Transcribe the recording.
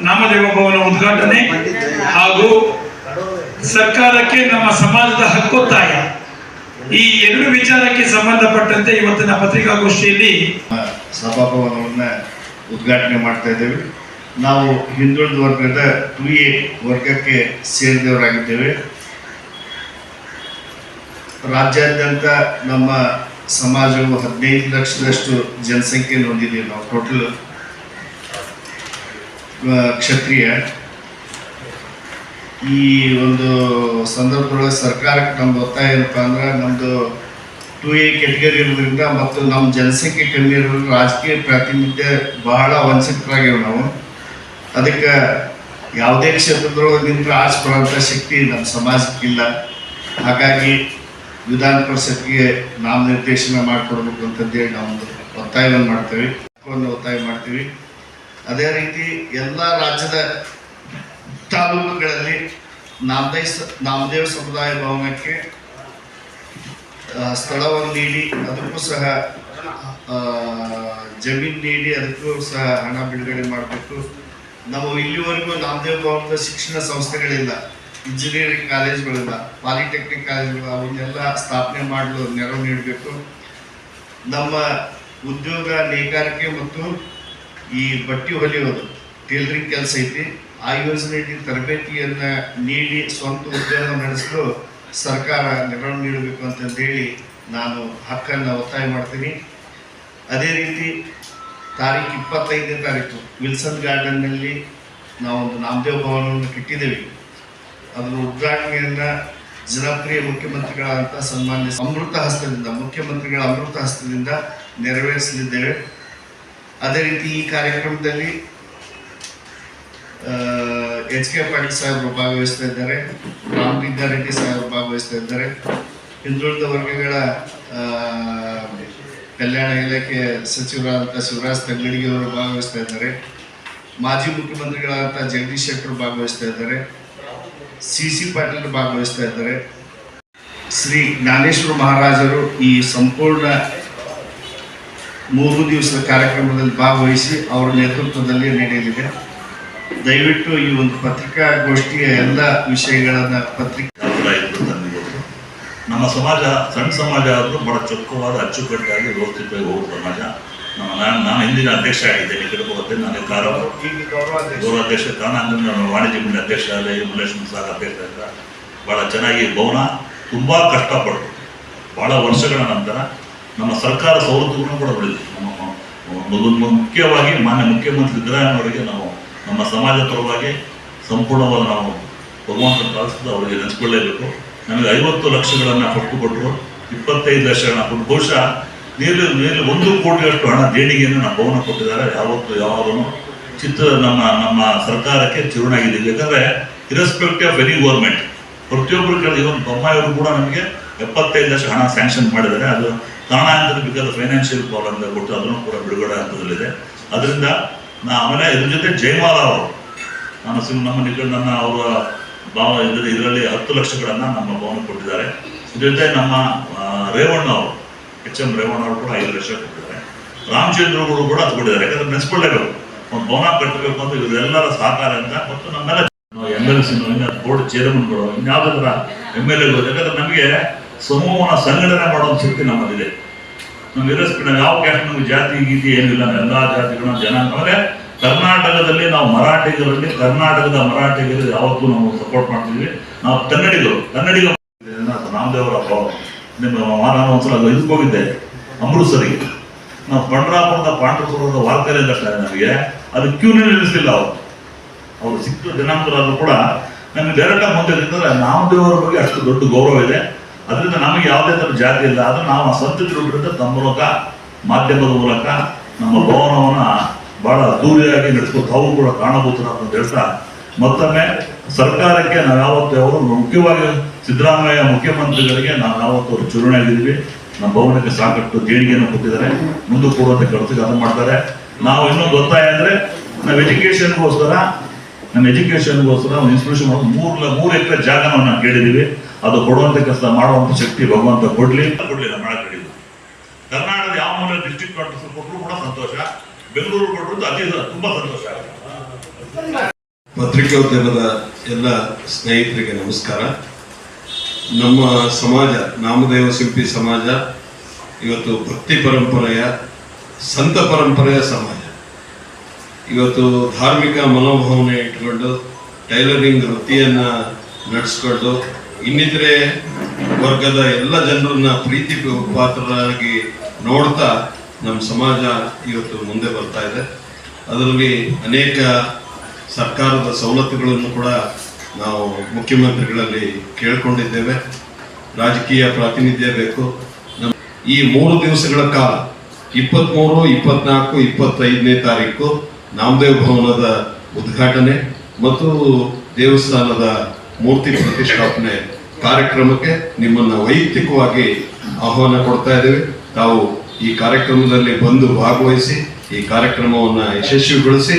ನಾಮದೇವ ಭವನ ಉದ್ಘಾಟನೆ ಹಾಗೂ ಸರ್ಕಾರಕ್ಕೆ ನಮ್ಮ ಸಮಾಜದ ಹಕ್ಕೊತ್ತಾಯ ಈ ಎರಡು ವಿಚಾರಕ್ಕೆ ಸಂಬಂಧಪಟ್ಟಂತೆ ಇವತ್ತಿನ ಪತ್ರಿಕಾಗೋಷ್ಠಿಯಲ್ಲಿ ಸಭಾಭವನವನ್ನ ಉದ್ಘಾಟನೆ ಮಾಡ್ತಾ ಇದ್ದೇವೆ. ನಾವು ಹಿಂದುಳಿದ ವರ್ಗದ ಎ ವರ್ಗಕ್ಕೆ ಸೇರಿದವರಾಗಿದ್ದೇವೆ. ರಾಜ್ಯಾದ್ಯಂತ ನಮ್ಮ ಸಮಾಜವು ಹದಿನೈದು ಲಕ್ಷದಷ್ಟು ಜನಸಂಖ್ಯೆಯನ್ನು ಹೊಂದಿದ್ದೀವಿ ನಾವು ಟೋಟಲ್ ಕ್ಷತ್ರಿಯ. ಈ ಒಂದು ಸಂದರ್ಭದೊಳಗೆ ಸರ್ಕಾರಕ್ಕೆ ನಮ್ದು ಒತ್ತಾಯ ಏನಪ್ಪ ಅಂದ್ರೆ ನಮ್ಮದು ಟು ಎ ಕೆಟಗರಿ ಇರೋದ್ರಿಂದ ಮತ್ತು ನಮ್ಮ ಜನಸಂಖ್ಯೆ ಕಮ್ಮಿ ಇರೋದ್ರಿಂದ ರಾಜಕೀಯ ಪ್ರಾತಿನಿಧ್ಯ ಬಹಳ ವಂಚಿತರಾಗಿವೆ ನಾವು. ಅದಕ್ಕೆ ಯಾವುದೇ ಕ್ಷೇತ್ರದೊಳಗೆ ನಿಂತು ಆಚೆ ಶಕ್ತಿ ನಮ್ಮ ಸಮಾಜಕ್ಕಿಲ್ಲ. ಹಾಗಾಗಿ ವಿಧಾನ ಪರಿಷತ್ಗೆ ನಾಮನಿರ್ದೇಶನ ಮಾಡಿಕೊಡ್ಬೇಕು ಅಂತಂದೇಳಿ ನಾವೊಂದು ಒತ್ತಾಯವನ್ನು ಮಾಡ್ತೇವೆ. ಒತ್ತಾಯ ಮಾಡ್ತೀವಿ. ಅದೇ ರೀತಿ ಎಲ್ಲ ರಾಜ್ಯದ ತಾಲೂಕುಗಳಲ್ಲಿ ನಾಮದೇ ನಾಮದೇವ ಸಮುದಾಯ ಭವನಕ್ಕೆ ಸ್ಥಳವನ್ನು ನೀಡಿ, ಅದಕ್ಕೂ ಸಹ ಜಮೀನು ನೀಡಿ, ಅದಕ್ಕೂ ಸಹ ಹಣ ಬಿಡುಗಡೆ ಮಾಡಬೇಕು. ನಾವು ಇಲ್ಲಿವರೆಗೂ ನಾಮದೇವ ಭವನದ ಶಿಕ್ಷಣ ಸಂಸ್ಥೆಗಳಿಲ್ಲ, ಇಂಜಿನಿಯರಿಂಗ್ ಕಾಲೇಜ್ಗಳಿಲ್ಲ, ಪಾಲಿಟೆಕ್ನಿಕ್ ಕಾಲೇಜ್ಗಳು ಅವನ್ನೆಲ್ಲ ಸ್ಥಾಪನೆ ಮಾಡಲು ನೆರವು ನೀಡಬೇಕು. ನಮ್ಮ ಉದ್ಯೋಗ ನೇಕಾರಿಕೆ ಮತ್ತು ಈ ಬಟ್ಟೆ ಹೊಲಿಯೋದು ಟೇಲರಿಂಗ್ ಕೆಲಸ ಐತಿ. ಆ ಯೋಜನೆಯಲ್ಲಿ ತರಬೇತಿಯನ್ನ ನೀಡಿ ಸ್ವಂತ ಉದ್ಯೋಗ ನಡೆಸಲು ಸರ್ಕಾರ ನೆರವು ನೀಡಬೇಕು ಅಂತಂದೇಳಿ ನಾನು ಹಕ್ಕನ್ನು ಒತ್ತಾಯ ಮಾಡ್ತೀನಿ. ಅದೇ ರೀತಿ ತಾರೀಕು ಇಪ್ಪತ್ತೈದನೇ ತಾರೀಕು ವಿಲ್ಸನ್ ಗಾರ್ಡನ್ನಲ್ಲಿ ನಾವು ಒಂದು ನಾಮದೇವ್ ಭವನವನ್ನು ಕಟ್ಟಿದ್ದೇವೆ. ಅದರ ಉದ್ಘಾಟನೆಯನ್ನು ಜನಪ್ರಿಯ ಮುಖ್ಯಮಂತ್ರಿಗಳಾದಂಥ ಸನ್ಮಾನ್ಯ ಅಮೃತ ಹಸ್ತದಿಂದ ಮುಖ್ಯಮಂತ್ರಿಗಳ ಅಮೃತ ಹಸ್ತದಿಂದ ನೆರವೇರಿಸಲಿದ್ದೇವೆ. ಅದೇ ರೀತಿ ಈ ಕಾರ್ಯಕ್ರಮದಲ್ಲಿ ಎಚ್ ಕೆ ಪಾಟೀಲ್ ಸಾಹೇಬರು ಭಾಗವಹಿಸ್ತಾ ಇದ್ದಾರೆ ರಾಮಲಿಂಗಾರೆಡ್ಡಿ ಸಾಹೇಬರು ಭಾಗವಹಿಸ್ತಾ ಇದ್ದಾರೆ. ಹಿಂದುಳಿದ ವರ್ಗಗಳ ಕಲ್ಯಾಣ ಇಲಾಖೆ ಸಚಿವರಾದಂಥ ಶಿವರಾಜ್ ತಂಗಡಿಗೆ ಅವರು ಭಾಗವಹಿಸ್ತಾ ಇದ್ದಾರೆ. ಮಾಜಿ ಮುಖ್ಯಮಂತ್ರಿಗಳಾದಂಥ ಜಗದೀಶ್ ಶೆಟ್ಟರು ಭಾಗವಹಿಸ್ತಾ ಇದ್ದಾರೆ. ಸಿ ಸಿ ಪಾಟೀಲ್ ಭಾಗವಹಿಸ್ತಾ ಇದ್ದಾರೆ. ಶ್ರೀ ಜ್ಞಾನೇಶ್ವರ ಮಹಾರಾಜರು ಈ ಸಂಪೂರ್ಣ ಮೂರು ದಿವಸದ ಕಾರ್ಯಕ್ರಮದಲ್ಲಿ ಭಾಗವಹಿಸಿ ಅವರ ನೇತೃತ್ವದಲ್ಲಿ ನಡೆಯಲಿದೆ. ದಯವಿಟ್ಟು ಈ ಒಂದು ಪತ್ರಿಕಾಗೋಷ್ಠಿಯ ಎಲ್ಲ ವಿಷಯಗಳನ್ನು ಪತ್ರಿಕೆ. ನಮ್ಮ ಸಮಾಜ, ಸಣ್ಣ ಸಮಾಜ ಆದರೂ ಬಹಳ ಚೊಕ್ಕವಾದ, ಅಚ್ಚುಕಟ್ಟಾಗಿ ವ್ಯವಸ್ಥಿತವಾಗಿ ಹೋಗುವ ಸಮಾಜ. ನಮ್ಮ ನಾನು ನಾನು ಹಿಂದಿನ ಅಧ್ಯಕ್ಷ ಆಗಿದ್ದೇನೆ ಬರುತ್ತೆ ನಾನು ಕಾರ ಗೌರವಾಧ್ಯಕ್ಷ ನಾನು ವಾಣಿಜ್ಯ ಮಂಡಳಿ ಅಧ್ಯಕ್ಷ ಆದ ಮಲ್ಲೇಶ್ವರ ಸಾರ್ ಅಧ್ಯಕ್ಷ ಆದ ಭಾಳ ಚೆನ್ನಾಗಿ ಭವನ ತುಂಬ ಕಷ್ಟಪಟ್ಟು ಭಾಳ ವರ್ಷಗಳ ನಂತರ ನಮ್ಮ ಸರ್ಕಾರ ಸವಲತ್ತುಗಳನ್ನು ಕೂಡ ಬೆಳೆದಿದೆ ನಮ್ಮ ಮುಖ್ಯವಾಗಿ ಮಾನ್ಯ ಮುಖ್ಯಮಂತ್ರಿ ಸಿದ್ದರಾಮಯ್ಯವರಿಗೆ ನಾವು ನಮ್ಮ ಸಮಾಜ ಪರವಾಗಿ ಸಂಪೂರ್ಣವಾಗಿ ನಾವು ಭಗವಂತ ಕಾಲಿಸಿದ ಅವರಿಗೆ ನೆನೆಸ್ಕೊಳ್ಳೇಬೇಕು. ನಮಗೆ ಐವತ್ತು ಲಕ್ಷಗಳನ್ನು ಕೊಟ್ಟು ಕೊಟ್ಟರು ಇಪ್ಪತ್ತೈದು ಲಕ್ಷಗಳನ್ನ ಕೊಟ್ಟು ಬಹುಶಃ ನೀರು ನೀರು ಒಂದು ಕೋಟಿಯಷ್ಟು ಹಣ ದೇಣಿಗೆಯನ್ನು ನಮ್ಮ ಭವನ ಕೊಟ್ಟಿದ್ದಾರೆ. ಯಾವತ್ತು ಯಾವಾಗಲೂ ಚಿತ್ರ ನಮ್ಮ ನಮ್ಮ ಸರ್ಕಾರಕ್ಕೆ ಚಿರುಣಾಗಿದೆ ಯಾಕಂದರೆ ಇರೆಸ್ಪೆಕ್ಟ್ ಆಫ್ ಎನಿ ಗೌರ್ಮೆಂಟ್ ಪ್ರತಿಯೊಬ್ಬರು ಕೇಳಿದ ಇವನ್ ಬೊಮ್ಮಾಯಿಯವರು ಕೂಡ ನಮಗೆ ಎಪ್ಪತ್ತೈದು ಲಕ್ಷ ಹಣ ಸ್ಯಾಂಕ್ಷನ್ ಮಾಡಿದ್ದಾರೆ. ಅದು ಕಾರಣಾಂತರ ಬಿಕಾಸ್ ಫೈನಾನ್ಷಿಯಲ್ ಪ್ರಾಬ್ಲಮ್ ಕೊಟ್ಟು ಅದನ್ನು ಕೂಡ ಬಿಡುಗಡೆ ಹಂತದಲ್ಲಿದೆ ಅದರಿಂದ ನಾ ಆಮೇಲೆ ಇದ್ರ ಜೊತೆ ಜಯಮಾಲ ಅವರು, ನಾನು ಸಿಂಹ ನಮ್ಮ ನನ್ನ ಅವರ ಭಾವ ಇದ್ರ ಇದರಲ್ಲಿ ಹತ್ತು ಲಕ್ಷಗಳನ್ನು ನಮ್ಮ ಭವನ ಕೊಟ್ಟಿದ್ದಾರೆ. ಇದ್ರ ಜೊತೆ ನಮ್ಮ ರೇವಣ್ಣ ಅವರು, ಎಚ್ ಎಂ ರೇವಣ್ಣ ಅವರು ಕೂಡ ಐದು ಲಕ್ಷ ಕೊಟ್ಟಿದ್ದಾರೆ. ರಾಮಚಂದ್ರ ಅವರು ಕೂಡ ಅದು ಕೊಟ್ಟಿದ್ದಾರೆ. ಯಾಕಂದ್ರೆ ನೆನೆಸ್ಕೊಳ್ಳೇಬೇಕು. ಒಂದು ಭವನ ಕಟ್ಟಬೇಕು ಅಂತ ಇವರೆಲ್ಲರ ಸಹಕಾರ ಅಂತ ಮತ್ತು ನಮ್ಮೆಲ್ಲ ಎಂ ಎಲ್ ಸಿ ಬೋರ್ಡ್ ಚೇರ್ಮನ್ಗಳು ಇನ್ಯಾವುದರ ಎಂ ಎಲ್ ಎಗಳು? ಯಾಕಂದ್ರೆ ನಮಗೆ ಸಮೂಹನ ಸಂಘಟನೆ ಮಾಡೋ ಒಂದು ಶಕ್ತಿ ನಮ್ಮಲ್ಲಿದೆ. ನಮ್ಮ ಇರಿಸ್ಬಿಟ್ಟು ಯಾವ ಕ್ಯಾಸ್ಟ್ ನಮ್ಗೆ ಜಾತಿ, ಗೀತಿ ಏನಿಲ್ಲ ಎಲ್ಲ ಜಾತಿಗಳ ಜನ ಅಂದ್ರೆ ಕರ್ನಾಟಕದಲ್ಲಿ ನಾವು ಮರಾಠಿಗರಲ್ಲಿ, ಕರ್ನಾಟಕದ ಮರಾಠಿಗರು ಯಾವತ್ತೂ ನಾವು ಸಪೋರ್ಟ್ ಮಾಡ್ತೀವಿ ನಾವು ಕನ್ನಡಿಗರು ಕನ್ನಡಿಗರು ನಾಮದೇವರ ನಿಮ್ಮ ನಾನು ಒಂದ್ಸಲ ಇದಕ್ಕೆ ಹೋಗಿದ್ದೆ, ಅಮೃತ್ಸರಿಗೆ. ನಾವು ಪಂಡ್ರಾಪುರದ ಪಾಂಡ್ರಪುರದ ವಾರ್ತೆಯಲ್ಲಿ ಅಷ್ಟೇ ನಮಗೆ. ಅದು ಕ್ಯೂನೇ ನಿಲ್ಲಿಸಲಿಲ್ಲ ಅವರು. ಅವರು ಸಿಕ್ಕ ಜನಾಂಗರಾದ್ರು ಕೂಡ. ನಮಗೆ ಡೈರೆಕ್ಟಾಗಿ ಮುಂದೆ ನಾಮದೇವರ ಬಗ್ಗೆ ಅಷ್ಟು ದೊಡ್ಡ ಗೌರವ ಇದೆ. ಅದರಿಂದ ನಮಗೆ ಯಾವುದೇ ಥರ ಜಾತಿ ಇಲ್ಲ. ಆದರೆ ನಾವು ಸಂತತಿಗಳ ವಿರುದ್ಧ ತಮ್ಮ ಮೂಲಕ, ಮಾಧ್ಯಮದ ಮೂಲಕ ನಮ್ಮ ಭವನವನ್ನು ಬಹಳ ಅದ್ದೂರಿಯಾಗಿ ನಡೆಸ್ಕೊಂಡು ತಾವು ಕೂಡ ಕಾಣಬಹುದು ಅಂತ ಹೇಳ್ತಾ, ಮತ್ತೊಮ್ಮೆ ಸರ್ಕಾರಕ್ಕೆ ನಾವು ಯಾವತ್ತು ಅವರು ಮುಖ್ಯವಾಗಿ ಸಿದ್ದರಾಮಯ್ಯ ಮುಖ್ಯಮಂತ್ರಿಗಳಿಗೆ ನಾವು ಯಾವತ್ತು ಅವರು ಚುನಾವಣೆಯಾಗಿದ್ದೀವಿ ನಮ್ಮ ಭವನಕ್ಕೆ ಸಾಕಷ್ಟು ದೇಣಿಗೆಯನ್ನು ಕೊಟ್ಟಿದ್ದಾರೆ. ಮುಂದೆ ಕೊಡುವಂತ ಕೆಲಸ ಅದನ್ನು ಮಾಡ್ತಾರೆ. ನಾವು ಇನ್ನೊಂದು ಒತ್ತಾಯ ಅಂದ್ರೆ ನಾವು ಎಜುಕೇಶನ್ಗೋಸ್ಕರ ನಮ್ಮ ಎಜುಕೇಶನ್ಗೋಸ್ಕರ ಒಂದು ಇನ್ಸ್ಟಿಟ್ಯೂಷನ್ ಮೂರು ಮೂರು ಎಕರೆ ಜಾಗವನ್ನು ನಾವು ಕೇಳಿದೀವಿ ಅದು ಕೊಡುವಂತ ಕೆಲಸ, ಮಾಡುವಂತ ಶಕ್ತಿ, ಭಗವಂತ ಕೊಡ್ಲಿ. ಕೊಡ್ಲಿಲ್ಲ ಮಳೆ ಕಡಿಮೆ. ಕರ್ನಾಟಕದ ಯಾವ ಮೂಲ ಡಿಸ್ಟ್ರಿಕ್ಟ್ ಕಾಂಟ್ರೆಸ್ ಕೊಟ್ಟರು ಕೂಡ ಸಂತೋಷ. ಬೆಂಗಳೂರು ಕೊಟ್ಟರು ಅತಿ ತುಂಬಾ ಸಂತೋಷ ಪತ್ರಿಕೋದ್ಯಮದ ಎಲ್ಲ ಸ್ನೇಹಿತರಿಗೆ ನಮಸ್ಕಾರ. ನಮ್ಮ ಸಮಾಜ, ನಾಮದೇವ ಶಿಲ್ಪಿ ಸಮಾಜ, ಇವತ್ತು ಭಕ್ತಿ ಪರಂಪರೆಯ, ಸಂತ ಪರಂಪರೆಯ ಸಮಾಜ. ಇವತ್ತು ಧಾರ್ಮಿಕ ಮನೋಭಾವನೆ ಇಟ್ಕೊಂಡು ಟೈಲರಿಂಗ್ ವೃತ್ತಿಯನ್ನು ನಡೆಸ್ಕೊಂಡು ಇನ್ನಿತರೆ ವರ್ಗದ ಎಲ್ಲ ಜನರನ್ನ ಪ್ರೀತಿ ಪಾತ್ರರಾಗಿ ನೋಡ್ತಾ ನಮ್ಮ ಸಮಾಜ ಇವತ್ತು ಮುಂದೆ ಬರ್ತಾ ಇದೆ. ಅದರಲ್ಲಿ ಅನೇಕ ಸರ್ಕಾರದ ಸವಲತ್ತುಗಳನ್ನು ಕೂಡ ನಾವು ಮುಖ್ಯಮಂತ್ರಿಗಳಲ್ಲಿ ಕೇಳ್ಕೊಂಡಿದ್ದೇವೆ. ರಾಜಕೀಯ ಪ್ರಾತಿನಿಧ್ಯ ಬೇಕು. ನಮ್ಮ ಈ ಮೂರು ದಿವಸಗಳ ಕಾಲ, ಇಪ್ಪತ್ಮೂರು, ಇಪ್ಪತ್ನಾಲ್ಕು, ಇಪ್ಪತ್ತೈದನೇ ತಾರೀಕು ನಾಮದೇವ್ ಭವನದ ಉದ್ಘಾಟನೆ ಮತ್ತು ದೇವಸ್ಥಾನದ ಮೂರ್ತಿ ಪ್ರತಿಷ್ಠಾಪನೆ ಕಾರ್ಯಕ್ರಮಕ್ಕೆ ನಿಮ್ಮನ್ನ ವೈಯಕ್ತಿಕವಾಗಿ ಆಹ್ವಾನ ಕೊಡ್ತಾ ಇದ್ದೇವೆ. ತಾವು ಈ ಕಾರ್ಯಕ್ರಮದಲ್ಲಿ ಬಂದು ಭಾಗವಹಿಸಿ, ಈ ಕಾರ್ಯಕ್ರಮವನ್ನು ಯಶಸ್ವಿಗೊಳಿಸಿ